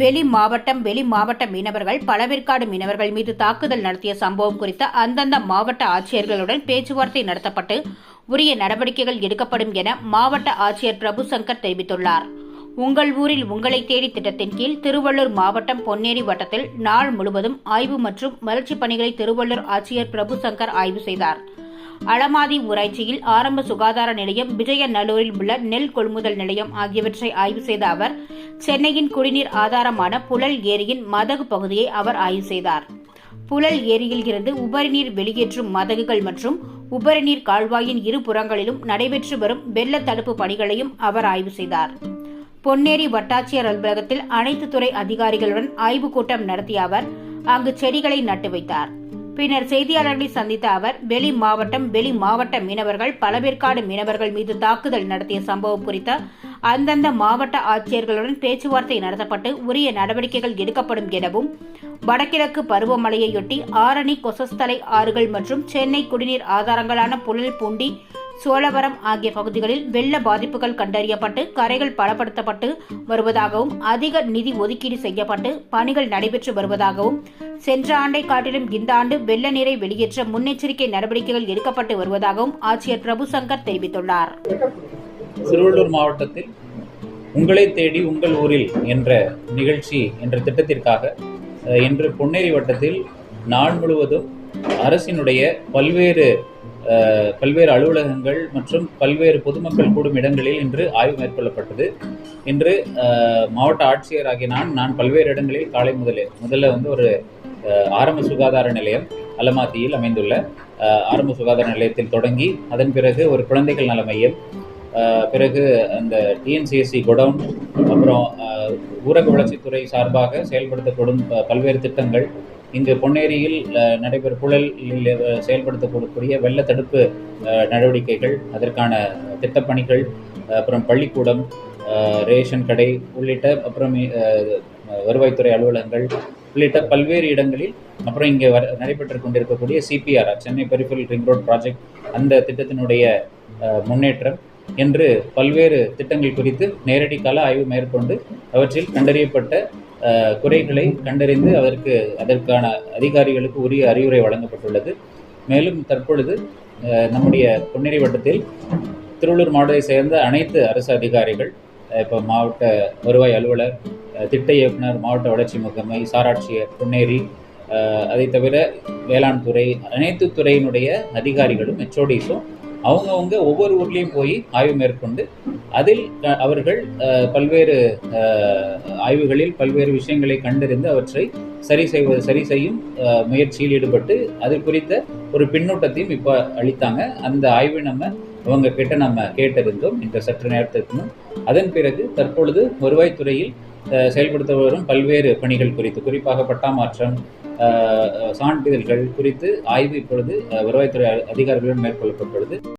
வெளி மாவட்டம் வெளி மாவட்ட மீனவர்கள் பழவேற்காடு மீனவர்கள் மீது தாக்குதல் நடத்திய சம்பவம் குறித்த அந்தந்த மாவட்ட ஆட்சியர்களுடன் பேச்சுவார்த்தை நடத்தப்பட்டு உரிய நடவடிக்கைகள் எடுக்கப்படும் என மாவட்ட ஆட்சியர் பிரபு சங்கர் தெரிவித்துள்ளார். உங்கள் ஊரில் உங்களை தேடி திட்டத்தின் கீழ் திருவள்ளூர் மாவட்டம் பொன்னேரி வட்டத்தில் நாள் முழுவதும் ஆய்வு மற்றும் வளர்ச்சிப் பணிகளை திருவள்ளூர் ஆட்சியர் பிரபு சங்கர் ஆய்வு செய்தார். அலமாதி ஊராட்சியில் ஆரம்ப சுகாதார நிலையம் விஜயநல்லூரில் உள்ள நெல் கொள்முதல் நிலையம் ஆகியவற்றை ஆய்வு செய்த அவர் சென்னையின் குடிநீர் ஆதாரமான புழல் ஏரியின் மதகு பகுதியை அவர் ஆய்வு செய்தார். புழல் ஏரியில் இருந்து உபரிநீர் வெளியேற்றும் மதகுகள் மற்றும் உபரிநீர் கால்வாயின் இரு புறங்களிலும் நடைபெற்று வரும் வெள்ள தடுப்பு பணிகளையும் அவர் ஆய்வு செய்தார். பொன்னேரி வட்டாட்சியர் அலுவலகத்தில் அனைத்து துறை அதிகாரிகளுடன் ஆய்வுக் கூட்டம் நடத்திய அவர் அங்கு செடிகளை நட்டு வைத்தார். பின்னர் செய்தியாளர்களை சந்தித்த அவர் வெளி மாவட்டம் வெளி மாவட்ட மீனவர்கள் பலவேற்காடு மீனவர்கள் மீது தாக்குதல் நடத்திய சம்பவம் குறித்த அந்தந்த மாவட்ட ஆட்சியர்களுடன் பேச்சுவார்த்தை நடத்தப்பட்டு உரிய நடவடிக்கைகள் எடுக்கப்படும் எனவும் வடகிழக்கு பருவமழையையொட்டி ஆரணி கொசஸ்தலை ஆறுகள் மற்றும் சென்னை குடிநீர் ஆதாரங்களான புழல் பூண்டி சோழவரம் ஆகிய பகுதிகளில் வெள்ள பாதிப்புகள் கண்டறியப்பட்டு கரைகள் பலப்படுத்தப்பட்டு வருவதாகவும் அதிக நிதி ஒதுக்கீடு செய்யப்பட்டு பணிகள் நடைபெற்று வருவதாகவும் சென்ற ஆண்டை காட்டிலும் இந்த ஆண்டு வெள்ள நீரை வெளியேற்ற முன்னெச்சரிக்கை நடவடிக்கைகள் எடுக்கப்பட்டு வருவதாகவும் ஆட்சியர் பிரபு சங்கர் தெரிவித்துள்ளார். திருவள்ளூர் மாவட்டத்தில் உங்களை தேடி உங்கள் ஊரில் என்ற நிகழ்ச்சி என்ற திட்டத்திற்காக இன்று பொன்னேரி வட்டத்தில் நாள் முழுவதும் அரசினுடைய பல்வேறு பல்வேறு அலுவலகங்கள் மற்றும் பல்வேறு பொதுமக்கள் கூடும் இடங்களில் இன்று ஆய்வு மேற்கொள்ளப்பட்டது. இன்று மாவட்ட ஆட்சியர் ஆகிய நான் நான் பல்வேறு இடங்களில் காலை முதலே முதல்ல வந்து ஒரு ஆரம்ப சுகாதார நிலையம் அலமாத்தியில் அமைந்துள்ள ஆரம்ப சுகாதார நிலையத்தில் தொடங்கி அதன் பிறகு ஒரு குழந்தைகள் நல மையம் பிறகு அந்த டிஎன்சிஎஸ்சி குடவுன் அப்புறம் ஊரக வளர்ச்சித்துறை சார்பாக செயல்படுத்தப்படும் பல்வேறு திட்டங்கள் இங்கு பொன்னேரியில் நடைபெறும் புழலில் செயல்படுத்தக்கூடிய வெள்ள தடுப்பு நடவடிக்கைகள் அதற்கான திட்டப்பணிகள் அப்புறம் பள்ளிக்கூடம் ரேஷன் கடை உள்ளிட்ட அப்புறம் வருவாய்த்துறை அலுவலகங்கள் உள்ளிட்ட பல்வேறு இடங்களில் அப்புறம் இங்கே வர நடைபெற்று கொண்டிருக்கக்கூடிய CPR Chennai peripheral ring road project அந்த திட்டத்தினுடைய முன்னேற்றம் என்று பல்வேறு திட்டங்கள் குறித்து நேரடி கள ஆய்வு மேற்கொண்டு அவற்றில் கண்டறியப்பட்ட குறைகளை கண்டறிந்து அதற்கு அதற்கான அதிகாரிகளுக்கு உரிய அறிவுரை வழங்கப்பட்டுள்ளது. மேலும் தற்பொழுது நம்முடைய பொன்னேரி வட்டத்தில் திருவள்ளூர் மாவட்டத்தை சேர்ந்த அனைத்து அரசு அதிகாரிகள் இப்போ மாவட்ட வருவாய் அலுவலர் திட்ட இயக்குனர் மாவட்ட வளர்ச்சி முகமை சாராட்சியர் பொன்னேரி அதை தவிர வேளாண் துறை அனைத்து துறையினுடைய அதிகாரிகளும் ஹெச்ஓடிஸும் அவங்கவுங்க ஒவ்வொரு ஊர்லேயும் போய் ஆய்வு மேற்கொண்டு அதில் அவர்கள் பல்வேறு ஆய்வுகளில் பல்வேறு விஷயங்களை கண்டறிந்து அவற்றை சரி செய்வது சரி செய்யும் முயற்சியில் ஈடுபட்டு அது குறித்த ஒரு பின்னூட்டத்தையும் இப்போ அளித்தாங்க. அந்த ஆய்வை நம்ம அவங்க கிட்ட நம்ம கேட்டிருந்தோம் இந்த சற்று நேரத்திற்கு முன். அதன் பிறகு தற்பொழுது வருவாய்த்துறையில் செயல்படுத்த வரும் பல்வேறு பணிகள் குறித்து குறிப்பாக பட்டாமாற்றம் சான்றிதழ்கள் குறித்து ஆய்வு இப்பொழுது வருவாய்த்துறை அதிகாரிகளுடன் மேற்கொள்ளப்பட்டுள்ளது.